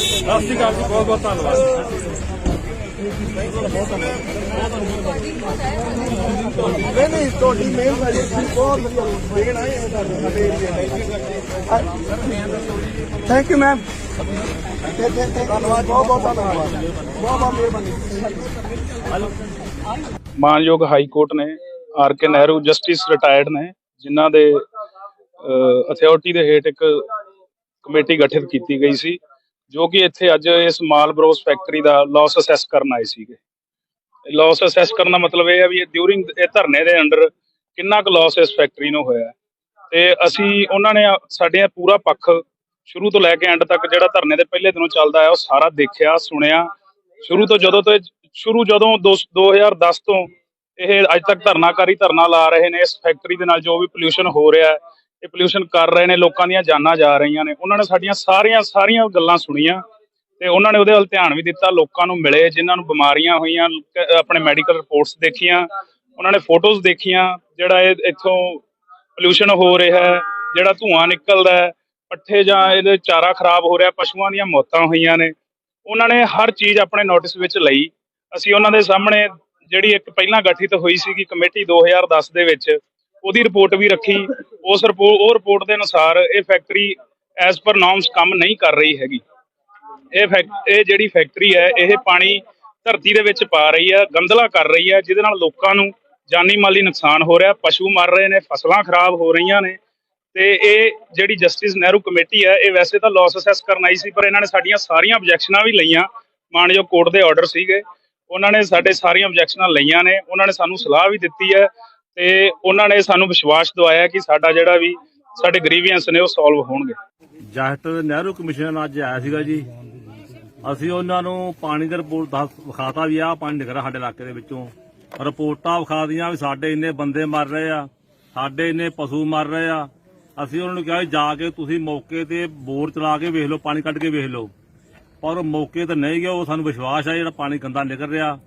ਸਤਿ ਸ਼੍ਰੀ ਅਕਾਲ ਜੀ ਬਹੁਤ ਬਹੁਤ ਧੰਨਵਾਦ ਨਹੀਂ ਨਹੀਂ ਤੁਹਾਡੀ ਮੇਲ ਵਾਲੀ ਬਹੁਤ ਵਧੀਆ ਲੇਕਿਨ ਆਏ ਇਹ ਸਾਡੇ ਏਰੀਆ ਥੈਂਕ ਯੂ ਮੈਮ ਧੰਨਵਾਦ ਬਹੁਤ ਬਹੁਤ ਧੰਨਵਾਦ ਬਹੁਤ ਬਹੁਤ ਮਿਹਰਬਾਨੀ ਮਾਨਯੋਗ ਹਾਈ ਕੋਰਟ ਨੇ, R K Nehru, justice retired ਨੇ, ਜਿਨ੍ਹਾਂ ਦੇ ਅਥਾਰਟੀ ਦੇ ਹੇਠ ਇੱਕ ਕਮੇਟੀ ਗਠਿਤ ਕੀਤੀ ਗਈ ਸੀ। ਜੋ ਕਿ ਇੱਥੇ ਅੱਜ ਇਸ ਮਾਲ ਬਰੋਸ ਫੈਕਟਰੀ ਦਾ ਲਾਸ ਅਸੈਸ ਕਰਨ ਆਏ ਸੀਗੇ। ਲਾਸ ਅਸੈਸ ਕਰਨ ਦਾ ਮਤਲਬ ਇਹ ਹੈ ਵੀ ਡਿਊਰਿੰਗ ਇਹ ਧਰਨੇ ਦੇ ਅੰਡਰ ਕਿੰਨਾ ਕੁ ਲਾਸ ਇਸ ਫੈਕਟਰੀ ਨੂੰ ਹੋਇਆ ਤੇ ਅਸੀਂ ਉਹਨਾਂ ਨੇ ਸਾਡੇ ਪੂਰਾ ਪੱਖ ਸ਼ੁਰੂ ਤੋਂ ਲੈ ਕੇ ਐਂਡ ਤੱਕ ਜਿਹੜਾ ਧਰਨੇ ਦੇ ਪਹਿਲੇ ਦਿਨੋਂ ਚੱਲਦਾ ਹੈ ਉਹ ਸਾਰਾ ਦੇਖਿਆ, ਸੁਣਿਆ। ਸ਼ੁਰੂ ਤੋਂ ਜਦੋਂ ਤੋਂ ਸ਼ੁਰੂ ਜਦੋਂ ਦੋ- 2010 ਤੋਂ ਇਹ ਅੱਜ ਤੱਕ ਧਰਨਾਕਾਰੀ ਧਰਨਾ ਲਾ ਰਹੇ ਨੇ, ਇਸ ਫੈਕਟਰੀ ਦੇ ਨਾਲ ਜੋ ਵੀ ਪੋਲਿਊਸ਼ਨ ਹੋ ਰਿਹਾ ਹੈ ਇਹ ਪੋਲਿਊਸ਼ਨ ਕਰ ਰਹੇ ਨੇ, ਲੋਕਾਂ ਦੀਆਂ ਜਾਨਾਂ ਜਾ ਰਹੀਆਂ ਨੇ। ਉਹਨਾਂ ਨੇ ਸਾਡੀਆਂ ਸਾਰੀਆਂ ਸਾਰੀਆਂ ਗੱਲਾਂ ਸੁਣੀਆਂ ਤੇ ਉਹਨਾਂ ਨੇ ਉਹਦੇ ਵੱਲ ਧਿਆਨ ਵੀ ਦਿੱਤਾ, ਲੋਕਾਂ ਨੂੰ ਮਿਲੇ, ਜਿਨ੍ਹਾਂ ਨੂੰ ਬਿਮਾਰੀਆਂ ਹੋਈਆਂ ਆਪਣੇ ਮੈਡੀਕਲ ਰਿਪੋਰਟਸ ਦੇਖੀਆਂ, ਉਹਨਾਂ ਨੇ ਫੋਟੋਜ਼ ਦੇਖੀਆਂ, ਜਿਹੜਾ ਇਹ ਇੱਥੋਂ ਪੋਲਿਊਸ਼ਨ ਹੋ ਰਿਹਾ ਹੈ, ਜਿਹੜਾ ਧੂਆਂ ਨਿਕਲਦਾ ਹੈ, ਪੱਠੇ ਜਾਂ ਇਹਦੇ ਚਾਰਾ ਖਰਾਬ ਹੋ ਰਿਹਾ, ਪਸ਼ੂਆਂ ਦੀਆਂ ਮੌਤਾਂ ਹੋਈਆਂ ਨੇ। ਉਹਨਾਂ ਨੇ ਹਰ ਚੀਜ਼ ਆਪਣੇ ਨੋਟਿਸ ਵਿੱਚ ਲਈ। ਅਸੀਂ ਉਹਨਾਂ ਦੇ ਸਾਹਮਣੇ ਜਿਹੜੀ ਇੱਕ ਪਹਿਲਾਂ ਗਠਿਤ ਹੋਈ ਸੀਗੀ ਕਮੇਟੀ 2010 ਦੇ ਵਿੱਚ, ਉਹਦੀ ਰਿਪੋਰਟ ਵੀ ਰੱਖੀ। ਉਸ ਰਿਪੋਰਟ ਉਹ ਰਿਪੋਰਟ ਦੇ ਅਨੁਸਾਰ ਇਹ ਫੈਕਟਰੀ ਐਸ ਪਰ ਨਾਰਮਸ ਕੰਮ ਨਹੀਂ ਕਰ ਰਹੀ ਹੈਗੀ। ਇਹ ਇਹ ਜਿਹੜੀ ਫੈਕਟਰੀ ਹੈ, ਇਹ ਪਾਣੀ ਧਰਤੀ ਦੇ ਵਿੱਚ ਪਾ ਰਹੀ ਹੈ ਗੰਦਲਾ ਕਰ ਰਹੀ ਹੈ, ਜਿਹਦੇ ਨਾਲ ਲੋਕਾਂ ਨੂੰ ਜਾਨੀ ਮਾਲੀ ਨੁਕਸਾਨ ਹੋ ਰਿਹਾ, ਪਸ਼ੂ ਮਰ ਰਹੇ ਨੇ, ਫਸਲਾਂ ਖਰਾਬ ਹੋ ਰਹੀਆਂ ਨੇ। ਤੇ ਇਹ ਜਿਹੜੀ ਜਸਟਿਸ ਨਹਿਰੂ ਕਮੇਟੀ ਹੈ, ਇਹ ਵੈਸੇ ਤਾਂ ਲਾਸ ਅਸੈਸ ਕਰਨ ਆਈ ਸੀ, ਪਰ ਇਹਨਾਂ ਨੇ ਸਾਡੀਆਂ ਸਾਰੀਆਂ ਆਬਜੈਕਸ਼ਨਾਂ ਵੀ ਲਈਆਂ। ਮਾਨਯੋਗ ਕੋਰਟ ਦੇ ਆਰਡਰ ਸੀਗੇ। ਉਹਨਾਂ ਨੇ ਸਾਡੇ ਸਾਰੀਆਂ ਆਬਜੈਕਸ਼ਨਾਂ ਲਈਆਂ ਨੇ। ਉਹਨਾਂ ਨੇ ਸਾਨੂੰ ਸਲਾਹ ਵੀ ਦਿੱਤੀ ਹੈ ਤੇ ਉਹਨਾਂ ਨੇ ਸਾਨੂੰ ਵਿਸ਼ਵਾਸ ਦਿਵਾਇਆ ਕਿ ਸਾਡਾ ਜਿਹੜਾ ਵੀ ਸਾਡੇ ਗ੍ਰੀਵੀਅੰਸ ਨੇ ਉਹ ਸੋਲਵ ਹੋਣਗੇ। ਜਸਟਿਸ ਨਹਿਰੂ ਕਮਿਸ਼ਨ ਅੱਜ ਆਇਆ ਸੀਗਾ ਜੀ। ਅਸੀਂ ਉਹਨਾਂ ਨੂੰ ਪਾਣੀ ਦੀ ਰਿਪੋਰਟ ਵਿਖਾਤਾ ਵੀ ਆ, ਪਾਣੀ ਨਿਕਲ ਸਾਡੇ ਇਲਾਕੇ ਦੇ ਵਿੱਚੋਂ। ਰਿਪੋਰਟਾਂ ਵਿਖਾ ਦੀਆਂ ਵੀ ਸਾਡੇ ਇੰਨੇ ਬੰਦੇ ਮਰ ਰਹੇ ਆ, ਸਾਡੇ ਇੰਨੇ ਪਸ਼ੂ ਮਰ ਰਹੇ ਆ। ਅਸੀਂ ਉਹਨਾਂ ਨੂੰ ਕਿਹਾ ਵੀ ਜਾ ਕੇ ਤੁਸੀਂ ਮੌਕੇ ਤੇ ਬੋਰ ਚਲਾ ਕੇ ਵੇਖ ਲਓ, ਪਾਣੀ ਕੱਢ ਕੇ ਵੇਖ ਲਓ। ਪਰ ਉਹ ਮੌਕੇ ਤੇ ਨਹੀਂ ਗਿਆ ਉਹ ਸਾਨੂੰ ਵਿਸ਼ਵਾਸ ਆ ਜਿਹੜਾ ਪਾਣੀ ਗੰਦਾ ਨਿਕਲ ਰਿਹਾ।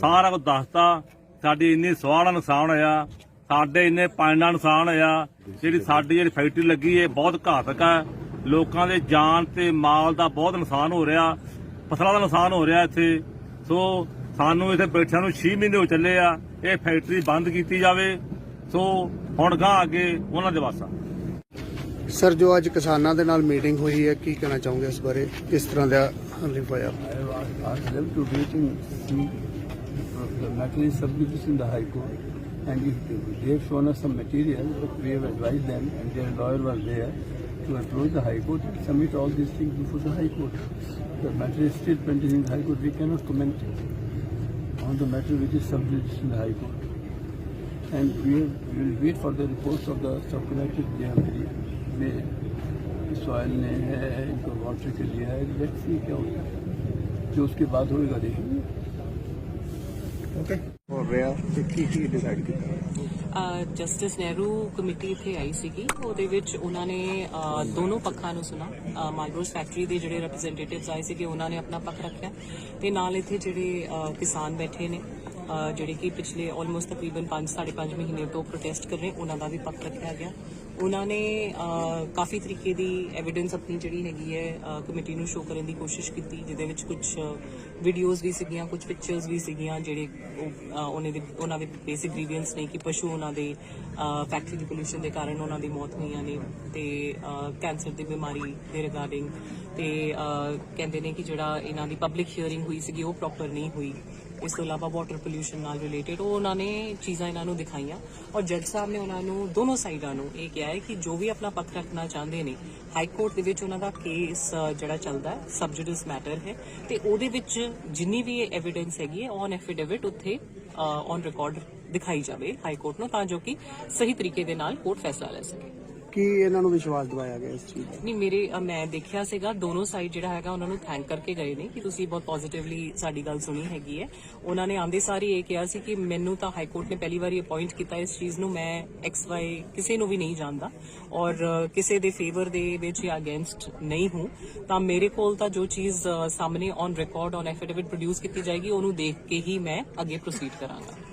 ਸਾਰਾ ਕੁਝ ਦੱਸਤਾ। ਸਾਡੀ ਇੰਨੀ ਸਵਾਹ ਦਾ ਨੁਕਸਾਨ ਹੋਇਆ ਸਾਡੇ ਇੰਨੇ ਪਾਣੀ ਦਾ ਨੁਕਸਾਨ ਹੋਇਆ ਜਿਹੜੀ ਸਾਡੀ ਜਿਹੜੀ ਫੈਕਟਰੀ ਲੱਗੀ ਹੈ ਬਹੁਤ ਘਾਤਕ ਹੈ ਲੋਕਾਂ ਦੇ ਜਾਨ ਤੇ ਮਾਲ ਦਾ ਬਹੁਤ ਨੁਕਸਾਨ ਹੋ ਰਿਹਾ ਫਸਲਾਂ ਦਾ ਨੁਕਸਾਨ ਹੋ ਰਿਹਾ ਇੱਥੇ। ਸੋ ਸਾਨੂੰ ਇੱਥੇ ਬੈਠਿਆਂ ਨੂੰ 6 ਮਹੀਨੇ ਹੋ ਚੱਲੇ ਆ ਇਹ ਫੈਕਟਰੀ ਬੰਦ ਕੀਤੀ ਜਾਵੇ। ਸੋ ਹੁਣ ਗਾਂ ਅੱਗੇ ਉਹਨਾਂ ਦੇ ਵਾਸਾ। ਸਰ ਜੋ ਅੱਜ ਕਿਸਾਨਾਂ ਦੇ ਨਾਲ ਮੀਟਿੰਗ ਹੋਈ ਹੈ ਕੀ ਕਹਿਣਾ ਚਾਹੋਗੇ ਇਸ ਬਾਰੇ? ਕਿਸ ਤਰ੍ਹਾਂ ਦਾ ਰਿਲੀਫ ਹੋਇਆ। To wait and see uh, the matter is submitted in the High Court. And if they, have shown us some material, we have advised them, and their lawyer was there, to approach the High Court and submit all these things before the High Court. The matter is still pending in the High Court. We cannot comment on the matter which is submitted in the High Court. And we, will wait for the reports of the subcommittee. They have made. Soil ने है इनको water के लिए है let's see क्या होता है जो उसके बाद होएगा देखेंगे ਓਕੇ ਹੋ ਰਿਹਾ ਤੇ ਕੀ ਕੀ ਡਿਸਾਈਡ ਕੀਤਾ ਜਸਟਿਸ ਨਹਿਰੂ ਕਮੇਟੀ ਇੱਥੇ ਆਈ ਸੀਗੀ। ਉਹਦੇ ਵਿੱਚ ਉਹਨਾਂ ਨੇ ਅਹ, ਦੋਨੋਂ ਪੱਖਾਂ ਨੂੰ ਸੁਣਾ ਮਾਲਬਰੋਸ ਫੈਕਟਰੀ ਦੇ ਜਿਹੜੇ ਰਿਪਰੈਜ਼ੈਂਟੇਟਿਵਸ ਆਏ ਸੀਗੇ ਉਹਨਾਂ ਨੇ ਆਪਣਾ ਪੱਖ ਰੱਖਿਆ। ਤੇ ਨਾਲ ਇੱਥੇ ਜਿਹੜੇ ਕਿਸਾਨ ਬੈਠੇ ਨੇ। ਜਿਹੜੇ ਕਿ ਪਿਛਲੇ ਆਲਮੋਸਟ ਤਕਰੀਬਨ 5 5.5 ਮਹੀਨੇ ਤੋਂ ਪ੍ਰੋਟੈਸਟ ਕਰ ਰਹੇ, ਉਹਨਾਂ ਦਾ ਵੀ ਪੱਖ ਰੱਖਿਆ ਗਿਆ। ਉਹਨਾਂ ਨੇ ਕਾਫੀ ਤਰੀਕੇ ਦੀ ਐਵੀਡੈਂਸ ਆਪਣੀ ਜਿਹੜੀ ਹੈਗੀ ਹੈ ਕਮੇਟੀ ਨੂੰ ਸ਼ੋਅ ਕਰਨ ਦੀ ਕੋਸ਼ਿਸ਼ ਕੀਤੀ, ਜਿਹਦੇ ਵਿੱਚ ਕੁਝ ਵੀਡੀਓਜ਼ ਵੀ ਸੀਗੀਆਂ, ਕੁਝ ਪਿਕਚਰਸ ਵੀ ਸੀਗੀਆਂ, ਜਿਹੜੇ ਉਹਨਾਂ ਦੇ ਉਹਨਾਂ ਦੇ ਬੇਸਿਕ ਗ੍ਰੀਵੀਅੰਸ ਨੇ ਕਿ ਪਸ਼ੂ ਉਹਨਾਂ ਦੇ ਫੈਕਟਰੀ ਦੀ ਪੋਲੂਸ਼ਨ ਦੇ ਕਾਰਨ ਉਹਨਾਂ ਦੀ ਮੌਤ ਹੋਈਆਂ ਨੇ ਤੇ ਕੈਂਸਰ ਦੀ ਬਿਮਾਰੀ ਦੇ ਰਿਗਾਰਡਿੰਗ ਤੇ ਕਹਿੰਦੇ ਨੇ ਕਿ ਜਿਹੜਾ ਇਹਨਾਂ ਦੀ ਪਬਲਿਕ ਹੀਅਰਿੰਗ ਹੋਈ ਸੀਗੀ, ਉਹ ਪ੍ਰੋਪਰ ਨਹੀਂ ਹੋਈ। ਇਸ ਤੋਂ ਇਲਾਵਾ ਵਾਟਰ ਪੋਲੂਸ਼ਨ ਨਾਲ ਰਿਲੇਟਡ ਉਹ ਉਹਨਾਂ ਨੇ ਚੀਜ਼ਾਂ ਇਹਨਾਂ ਨੂੰ ਦਿਖਾਈਆਂ। ਔਰ ਜੱਜ ਸਾਹਿਬ ਨੇ ਉਹਨਾਂ ਨੂੰ ਦੋਨੋਂ ਸਾਈਡਾਂ ਨੂੰ ਇਹ ਕਿਹਾ ਹੈ ਕਿ ਜੋ ਵੀ ਆਪਣਾ ਪੱਖ ਰੱਖਣਾ ਚਾਹੁੰਦੇ ਨੇ ਹਾਈ ਕੋਰਟ ਦੇ ਵਿੱਚ ਉਹਨਾਂ ਦਾ ਕੇਸ ਜਿਹੜਾ ਚੱਲਦਾ ਹੈ ਸਬਜੂਡਿਸ ਮੈਟਰ ਹੈ। ਤੇ ਉਹਦੇ ਵਿੱਚ ਜਿੰਨੀ ਵੀ ਐਵੀਡੈਂਸ ਹੈਗੀ ਹੈ ਔਨ ਐਫੀਡੇਵਿਟ ਉੱਥੇ ਔਨ ਰਿਕਾਰਡ ਦਿਖਾਈ ਜਾਵੇ ਹਾਈ ਕੋਰਟ ਨੂੰ, ਤਾਂ ਜੋ ਕਿ ਸਹੀ ਤਰੀਕੇ ਦੇ ਨਾਲ ਕੋਰਟ ਫੈਸਲਾ ਲੈ ਸਕੇ। ਕੀ ਇਹਨਾਂ ਨੂੰ ਵਿਸ਼ਵਾਸ ਦਿਵਾਇਆ ਗਿਆ ਇਸ ਚੀਜ਼ ਦਾ? ਨਹੀਂ ਮੇਰੇ ਅ, ਮੈਂ ਦੇਖਿਆ ਸੀਗਾ ਦੋਨੋਂ ਸਾਈਡ ਜਿਹੜਾ ਹੈਗਾ ਉਹਨਾਂ ਨੂੰ ਥੈਂਕ ਕਰਕੇ ਗਏ ਨੇ ਕਿ ਤੁਸੀਂ ਬਹੁਤ ਪੋਜ਼ਿਟਿਵਲੀ ਸਾਡੀ ਗੱਲ ਸੁਣੀ ਹੈਗੀ ਹੈ। ਉਹਨਾਂ ਨੇ ਆਂਦੇ ਸਾਰੇ ਇਹ ਕਿਹਾ ਸੀ ਕਿ ਮੈਨੂੰ ਤਾਂ ਹਾਈ ਕੋਰਟ ਨੇ ਪਹਿਲੀ ਵਾਰੀ ਅਪਾਇੰਟ ਕੀਤਾ ਇਸ ਚੀਜ਼ ਨੂੰ ਮੈਂ ਐਕਸ ਵਾਈ ਕਿਸੇ ਨੂੰ ਵੀ ਨਹੀਂ ਜਾਣਦਾ। ਔਰ ਅ, ਕਿਸੇ ਦੇ ਫੇਵਰ ਦੇ ਵਿੱਚ ਜਾਂ ਅਗੇਂਸਟ ਨਹੀਂ ਹੂੰ। ਤਾਂ ਮੇਰੇ ਕੋਲ ਤਾਂ ਜੋ ਚੀਜ਼ ਅ, ਸਾਹਮਣੇ on record on affidavit produce ਕੀਤੀ ਜਾਏਗੀ ਉਹਨੂੰ ਦੇਖ ਕੇ ਹੀ ਮੈਂ ਅੱਗੇ ਪ੍ਰੋਸੀਡ ਕਰਾਂਗਾ।